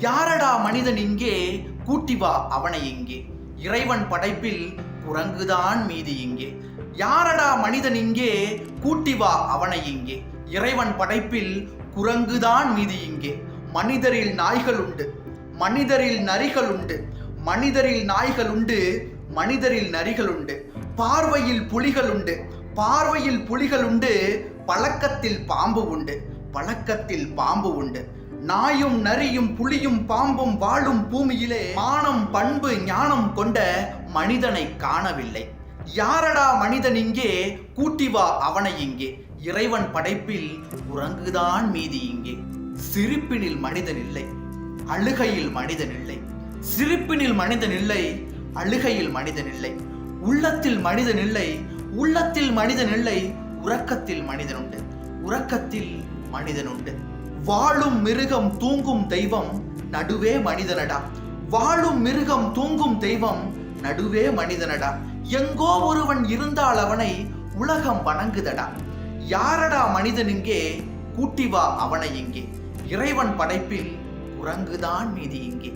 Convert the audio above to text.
யாரடா மனிதன் இங்கே? கூட்டி வா அவனை இங்கே. இறைவன் படைப்பில் குரங்குதான் மீதி இங்கே. யாரடா மனிதன் இங்கே? கூட்டி வா அவனை இங்கே. இறைவன் படைப்பில் குரங்குதான் மீதி இங்கே. மனிதரில் நாய்கள் உண்டு மனிதரில் நரிகள் உண்டு மனிதரில் நாய்கள் உண்டு மனிதரில் நரிகள் உண்டு. பார்வையில் புலிகள் உண்டு பார்வையில் புலிகள் உண்டு பழக்கத்தில் பாம்பு உண்டு பழக்கத்தில் பாம்பு உண்டு. நாயும் நரியும் புலியும் பாம்பும் வாழும் பூமியிலே மானம் பண்பு ஞானம் கொண்ட மனிதனை காணவில்லை. யாரடா மனிதன் இங்கே? கூட்டி வா அவனை இங்கே. இறைவன் படைப்பில் உறங்குதான் மீதி இங்கே. சிரிப்பினில் மனிதன் இல்லை அழுகையில் மனிதன் இல்லை. சிரிப்பினில் மனிதன் இல்லை அழுகையில் மனிதன் இல்லை. உள்ளத்தில் மனிதன் இல்லை உள்ளத்தில் மனிதன் இல்லை உறக்கத்தில் மனிதன் உண்டு. உறக்கத்தில் மனிதன் உண்டு. வாழும் மிருகம் தூங்கும் தெய்வம் நடுவே மனிதனடா. வாழும் மிருகம் தூங்கும் தெய்வம் நடுவே மனிதனடா. எங்கோ ஒருவன் இருந்தால் அவனை உலகம் வணங்குதடா. யாரடா மனிதன் இங்கே? கூட்டி வா அவனை இங்கே. இறைவன் படைப்பில் குரங்குதான் மீதி இங்கே.